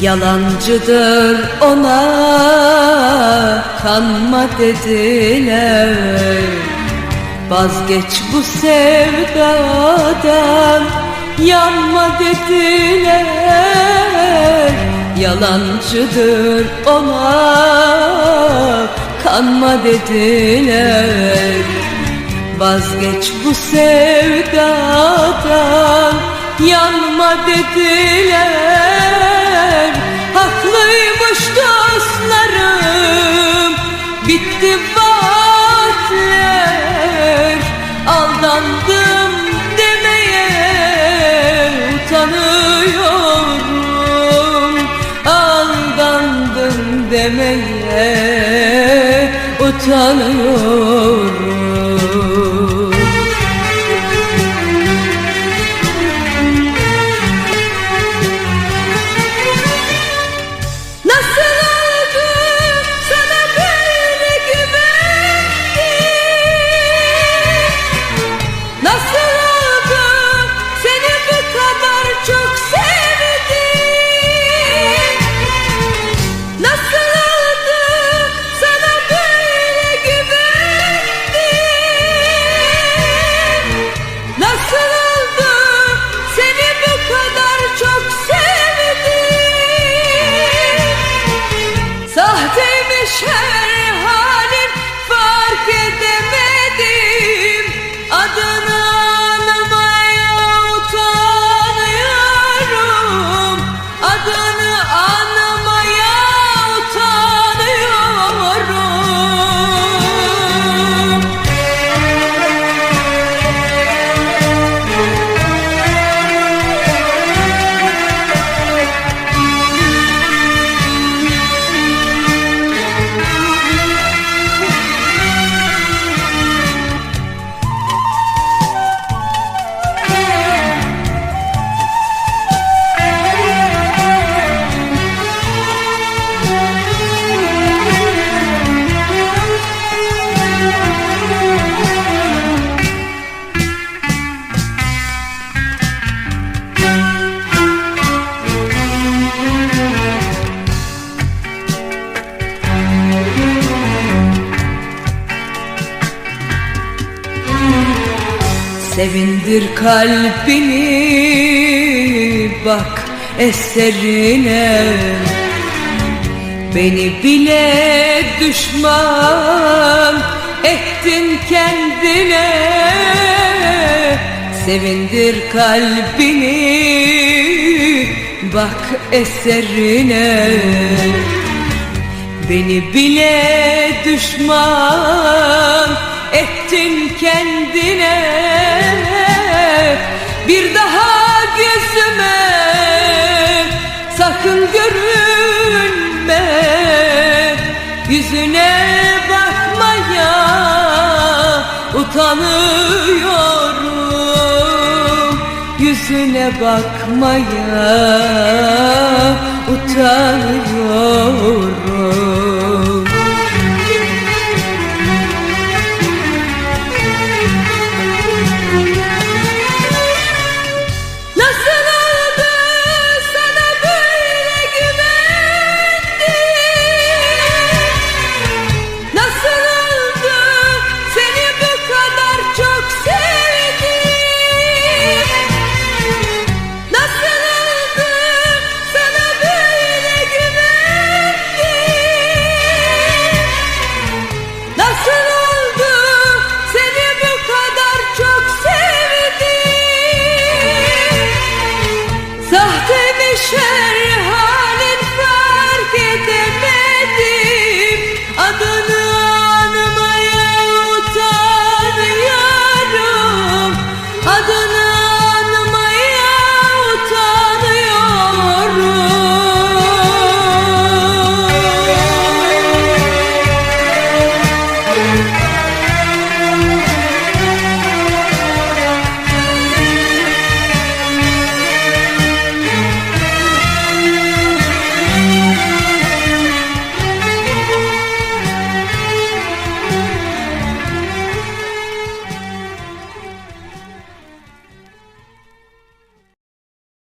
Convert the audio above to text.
Yalancıdır ona. Kanma dediler. Vazgeç bu sevdadan. Yanma dediler. Yalancıdır ona. Kanma dediler. Vazgeç bu sevdadan. Yanma dediler utanıyorum Sevindir kalbini bak eserine. Beni bile düşman ettin kendine. Sevindir kalbini bak eserine. Beni bile düşman ettin kendine Bir daha gözüme sakın görünme. Yüzüne bakmaya utanıyorum. Yüzüne bakmaya utanıyorum